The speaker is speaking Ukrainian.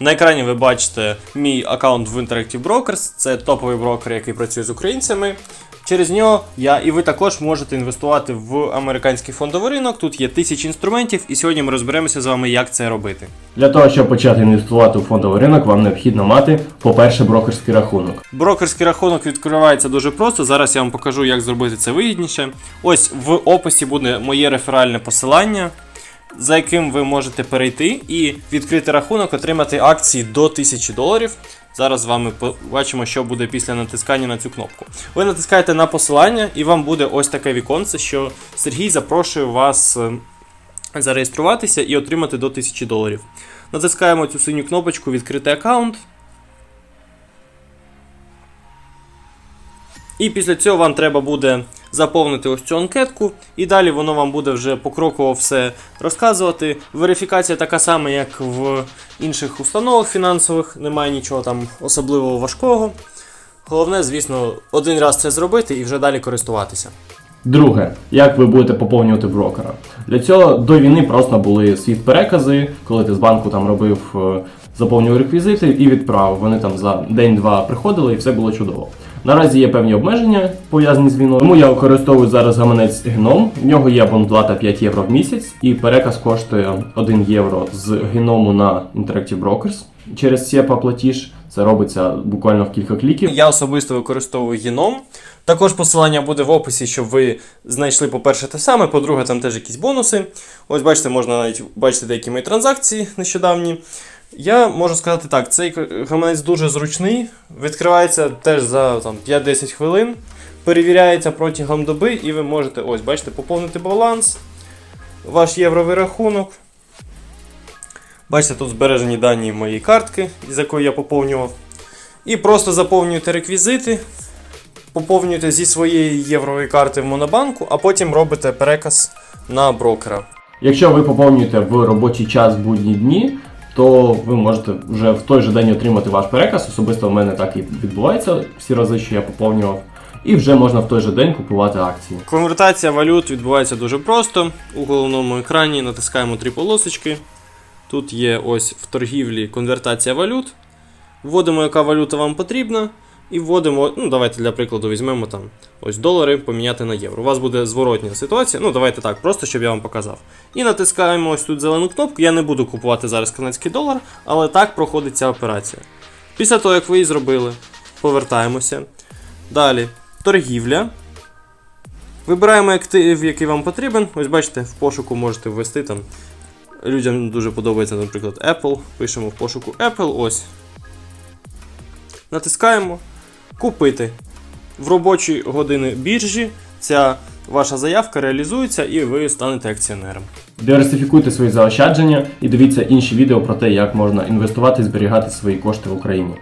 На екрані ви бачите мій аккаунт в Interactive Brokers. Це топовий брокер, який працює з українцями. Через нього я і ви також можете інвестувати в американський фондовий ринок. Тут є тисячі інструментів, і сьогодні ми розберемося з вами, як це робити. Для того, щоб почати інвестувати у фондовий ринок, вам необхідно мати, по-перше, брокерський рахунок. Брокерський рахунок відкривається дуже просто. Зараз я вам покажу, як зробити це вигідніше. Ось в описі буде моє реферальне посилання, за яким ви можете перейти і відкрити рахунок, отримати акції до 1000 доларів. Зараз з вами побачимо, що буде після натискання на цю кнопку. Ви натискаєте на посилання, і вам буде ось таке віконце, що Сергій запрошує вас е, зареєструватися і отримати до 1000 доларів. Натискаємо цю синю кнопочку Відкрити аккаунт. І після цього вам треба буде заповнити ось цю анкетку, і далі воно вам буде вже покроково все розказувати. Верифікація така сама, як в інших установах фінансових, немає нічого там особливо важкого. Головне, звісно, один раз це зробити і вже далі користуватися. Друге, як ви будете поповнювати брокера? Для цього до війни просто були світ перекази, коли ти з банку там робив, е, заповнював реквізити і відправив. Вони там за день-два приходили і все було чудово. Наразі є певні обмеження пов'язані з війною. Тому я використовую зараз гаманець Гном. В нього є абонплата 5 євро в місяць, і переказ коштує 1 євро з геному на Interactive Brokers. Через SEPA платіж це робиться буквально в кілька кліків. Я особисто використовую Геном. Також посилання буде в описі, щоб ви знайшли, по-перше, те саме, по-друге, там теж якісь бонуси. Ось бачите, можна навіть бачити деякі мої транзакції нещодавні. Я можу сказати так, цей гаманець дуже зручний, відкривається теж за там, 5-10 хвилин, перевіряється протягом доби, і ви можете, ось, бачите, поповнити баланс, ваш євровий рахунок. Бачите, тут збережені дані моєї картки, з якої я поповнював. І просто заповнюєте реквізити, поповнюєте зі своєї єврової карти в Монобанку, а потім робите переказ на брокера. Якщо ви поповнюєте в робочий час будні дні, то ви можете вже в той же день отримати ваш переказ. Особисто в мене так і відбувається всі рази, що я поповнював. І вже можна в той же день купувати акції. Конвертація валют відбувається дуже просто. У головному екрані натискаємо три полосочки. Тут є ось в торгівлі конвертація валют. Вводимо, яка валюта вам потрібна. І вводимо, ну давайте для прикладу візьмемо там ось долари поміняти на євро. У вас буде зворотня ситуація. Ну, давайте так, просто щоб я вам показав. І натискаємо ось тут зелену кнопку. Я не буду купувати зараз канадський долар, але так проходить ця операція. Після того, як ви її зробили, повертаємося. Далі торгівля. Вибираємо актив, який вам потрібен. Ось бачите, в пошуку можете ввести там. Людям дуже подобається, наприклад, Apple. Пишемо в пошуку Apple. Ось. Натискаємо Купити. В робочі години біржі ця ваша заявка реалізується і ви станете акціонером. Диверсифікуйте свої заощадження і дивіться інші відео про те, як можна інвестувати і зберігати свої кошти в Україні.